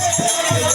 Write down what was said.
Hey,